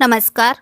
नमस्कार.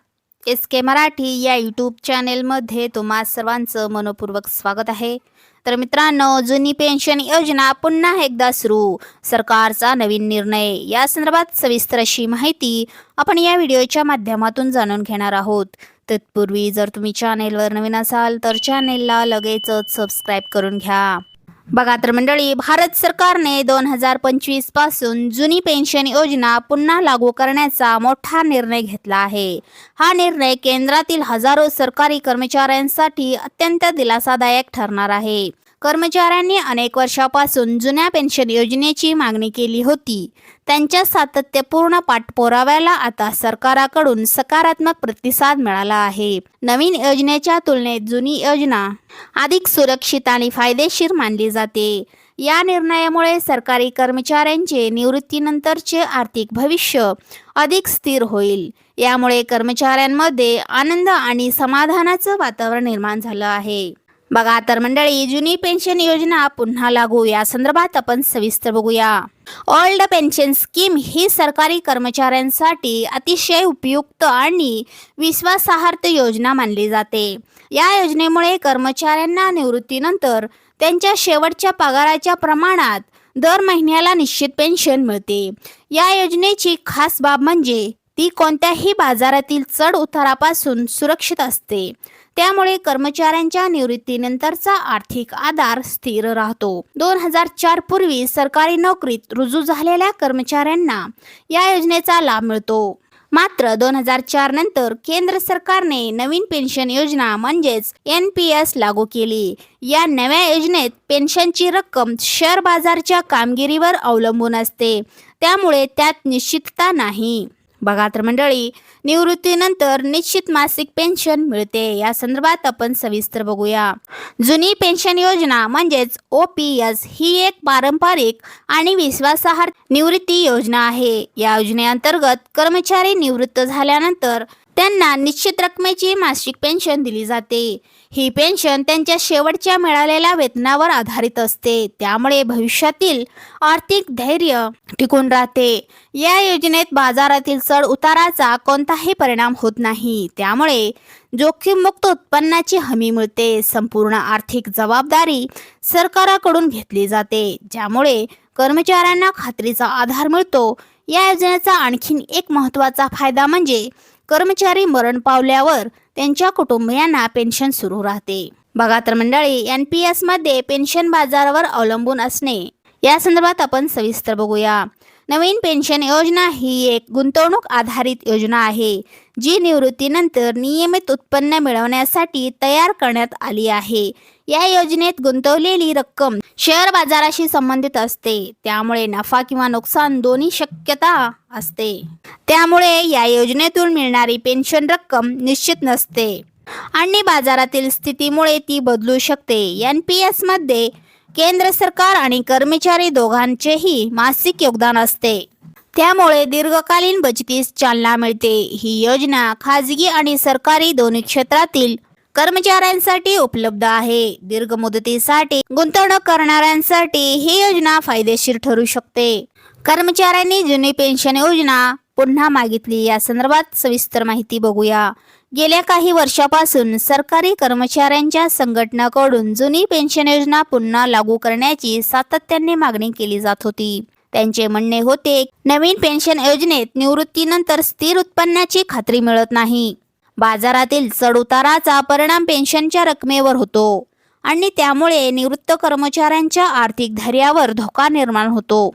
एस के मराठी या यूट्यूब चॅनेलमध्ये तुम्हा सर्वांचं मनपूर्वक स्वागत आहे. तर मित्रांनो जुनी पेन्शन योजना पुन्हा एकदा सुरू. सरकारचा नवीन निर्णय. या संदर्भात सविस्तर अशी माहिती आपण या व्हिडिओच्या माध्यमातून जाणून घेणार आहोत. तत्पूर्वी जर तुम्ही चॅनेलवर नवीन असाल तर चॅनेलला लगेचच सबस्क्राईब करून घ्या. बघा तर मंडळी भारत सरकारने दोन हजार पंचवीसपासून जुनी पेन्शन योजना पुन्हा लागू करण्याचा मोठा निर्णय घेतला आहे. हा निर्णय केंद्रातील हजारो सरकारी कर्मचाऱ्यांसाठी अत्यंत दिलासादायक ठरणार आहे. कर्मचाऱ्यांनी अनेक वर्षापासून जुन्या पेन्शन योजनेची मागणी केली होती. त्यांच्या सातत्यपूर्ण पाठपुराव्याला आता सरकाराकडून सकारात्मक प्रतिसाद मिळाला आहे. नवीन योजनेच्या तुलनेत जुनी योजना अधिक सुरक्षित आणि फायदेशीर मानली जाते. या निर्णयामुळे सरकारी कर्मचाऱ्यांचे निवृत्तीनंतरचे आर्थिक भविष्य अधिक स्थिर होईल. यामुळे कर्मचाऱ्यांमध्ये आनंद आणि समाधानाचं वातावरण निर्माण झालं आहे. बघा तर मंडळी जुनी पेन्शन योजना पुन्हा लागू. या संदर्भात आपण सविस्तर बघूया. ओल्ड पेन्शन स्कीम ही सरकारी कर्मचाऱ्यांसाठी अतिशय उपयुक्त आणि विश्वासार्ह योजना मानली जाते. या योजनेमुळे कर्मचाऱ्यांना निवृत्तीनंतर त्यांच्या शेवटच्या पगाराच्या प्रमाणात दर महिन्याला निश्चित पेन्शन मिळते. या योजनेची खास बाब म्हणजे ती कोणत्याही बाजारातील चढ उतारापासून सुरक्षित असते. त्यामुळे कर्मचाऱ्यांच्या निवृत्तीनंतरचा आर्थिक आधार स्थिर राहतो. दोन हजार चार पूर्वी सरकारी नोकरीत रुजू झालेल्या कर्मचाऱ्यांना या योजनेचा लाभ मिळतो. मात्र दोन हजार चार नंतर केंद्र सरकारने नवीन पेन्शन योजना म्हणजेच एन पी एस लागू केली. या नव्या योजनेत पेन्शनची रक्कम शेअर बाजारच्या कामगिरीवर अवलंबून असते. त्यामुळे त्यात निश्चितता नाही. बघा तर मंडळी निवृत्तीनंतर निश्चित मासिक पेन्शन मिळते. या संदर्भात आपण सविस्तर बघूया. जुनी पेन्शन योजना म्हणजेच ओ पी एस ही एक पारंपरिक आणि विश्वासार्ह निवृत्ती योजना आहे. या योजनेअंतर्गत कर्मचारी निवृत्त झाल्यानंतर त्यांना निश्चित रकमेची मासिक पेन्शन दिली जाते. ही पेन्शन त्यांच्या शेवटच्या मिळालेल्या वेतनावर आधारित असते. त्यामुळे भविष्यातील आर्थिक धैर्य टिकून राहते. या योजनेत बाजारातील चढ उताराचा कोणताही परिणाम होत नाही. त्यामुळे जोखीममुक्त उत्पन्नाची हमी मिळते. संपूर्ण आर्थिक जबाबदारी सरकाराकडून घेतली जाते. ज्यामुळे कर्मचाऱ्यांना खात्रीचा आधार मिळतो. या योजनेचा आणखीन एक महत्त्वाचा फायदा म्हणजे कर्मचारी मरण पावल्यावर त्यांच्या कुटुंबियांना पेन्शन सुरू राहते. बघा तर मंडळी एन पी एसमध्ये पेन्शन बाजारावर अवलंबून असणे. या संदर्भात आपण सविस्तर बघूया. नवीन पेन्शन योजना ही एक गुंतवणूक आधारित योजना आहे जी निवृत्तीनंतर नियमित उत्पन्न मिळवण्यासाठी तयार करण्यात आली आहे. या योजनेत गुंतवलेली रक्कम शेअर बाजाराशी संबंधित असते त्यामुळे नफा किंवा नुकसान दोन्ही शक्यता असते. त्यामुळे या योजनेतून मिळणारी पेन्शन रक्कम निश्चित नसते. आणि बाजारातील स्थितीमुळे ती बदलू शकते. एन पी एसमध्ये केंद्र सरकार आणि कर्मचारी दोघांचेही मासिक योगदान असते. त्यामुळे दीर्घकालीन बचतीस चालना मिळते. ही योजना खाजगी आणि सरकारी दोन्ही क्षेत्रातील कर्मचाऱ्यांसाठी उपलब्ध आहे. दीर्घ मुदतीसाठी गुंतवणूक करणाऱ्यांसाठी ही योजना फायदेशीर ठरू शकते. कर्मचाऱ्यांनी जुनी पेन्शन योजना पुन्हा मागितली. या संदर्भात सविस्तर माहिती बघूया. गेल्या काही वर्षापासून सरकारी कर्मचाऱ्यांच्या संघटनाकडून जुनी पेन्शन योजना पुन्हा लागू करण्याची सातत्याने मागणी केली जात होती. त्यांचे म्हणणे होते नवीन पेन्शन योजनेत निवृत्तीनंतर स्थिर उत्पन्नाची खात्री मिळत नाही. बाजारातील चढउताराचा परिणाम पेन्शनच्या रकमेवर होतो आणि त्यामुळे निवृत्त कर्मचाऱ्यांच्या आर्थिक धैर्यावर धोका निर्माण होतो.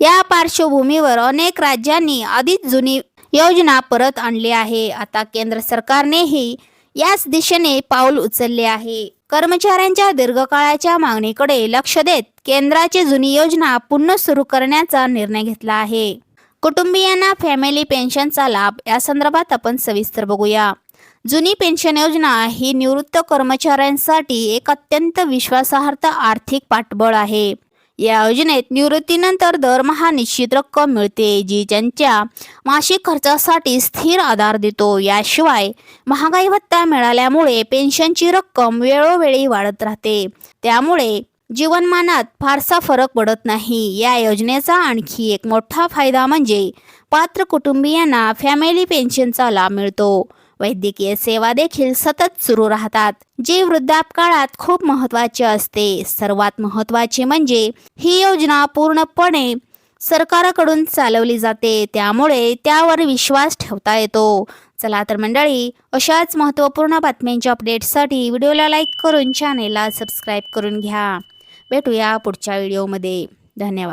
या पार्श्वभूमीवर अनेक राज्यांनी आधीच जुनी योजना परत आणली आहे. आता केंद्र सरकारनेही याच दिशेने पाऊल उचलले आहे. कर्मचाऱ्यांच्या दीर्घकाळाच्या मागणीकडे लक्ष देत केंद्राची जुनी योजना पुन्हा सुरू करण्याचा निर्णय घेतला आहे. कुटुंबियांना फॅमिली पेन्शनचा लाभ या संदर्भात आपण सविस्तर बघूया. जुनी पेन्शन योजना ही निवृत्त कर्मचाऱ्यांसाठी एक अत्यंत विश्वासार्ह आर्थिक पाठबळ आहे. या योजनेत निवृत्तीनंतर दरमहा निश्चित रक्कम मिळते जी त्यांच्या मासिक खर्चासाठी स्थिर आधार देतो. याशिवाय महागाई भत्ता मिळाल्यामुळे पेन्शनची रक्कम वेळोवेळी वाढत राहते. त्यामुळे जीवनमानात फारसा फरक पडत नाही. या योजनेचा आणखी एक मोठा फायदा म्हणजे पात्र कुटुंबियांना फॅमिली पेन्शनचा लाभ मिळतो. वैद्यकीय सेवा देखील सतत सुरू राहतात जी वृद्धापकाळात खूप महत्त्वाचे असते. सर्वात महत्त्वाचे म्हणजे ही योजना पूर्णपणे सरकारकडून चालवली जाते. त्यामुळे त्यावर विश्वास ठेवता येतो. चला तर मंडळी अशाच महत्त्वपूर्ण बातम्यांच्या अपडेट्ससाठी व्हिडिओला लाईक करून चॅनेलला सबस्क्राईब करून घ्या. भेटूया पुढच्या व्हिडिओमध्ये. धन्यवाद.